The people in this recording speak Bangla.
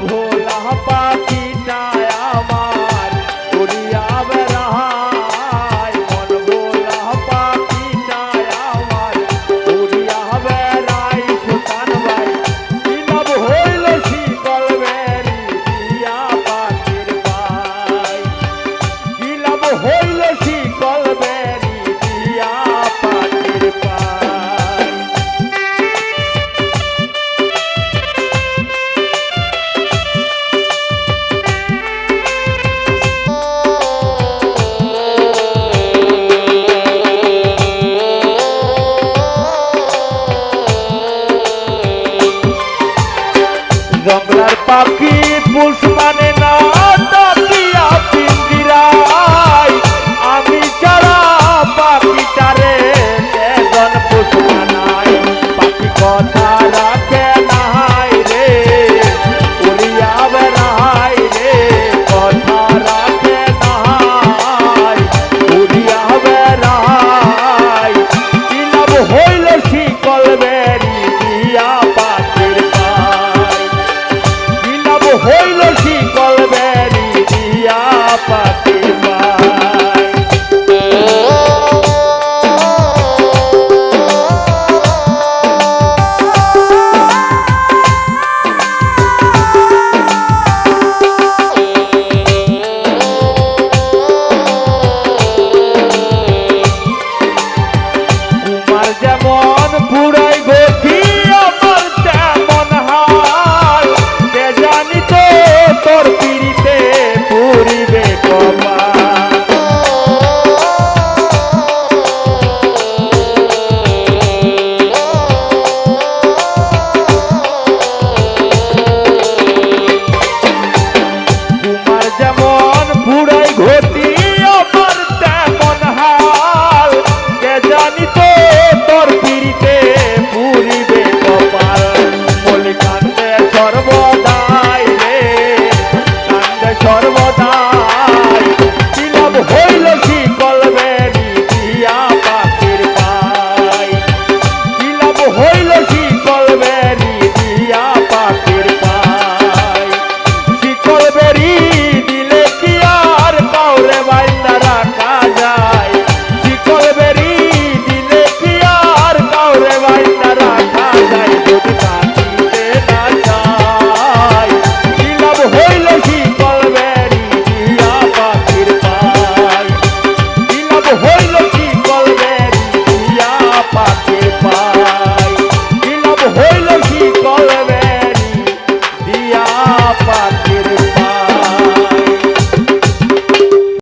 ভোলা পাখিটা আমার, করিয়া বেড়ায়। মন ভোলা পাখিটা আমার, করিয়া বেড়াই সুতান ভাই। নীলব হইল শিকল বেরি, দিয়া পাখির ভাই নীলব হইল পাখি পুষ্পানে না তাকিয়া পিঞ্জিরা Hey. apart.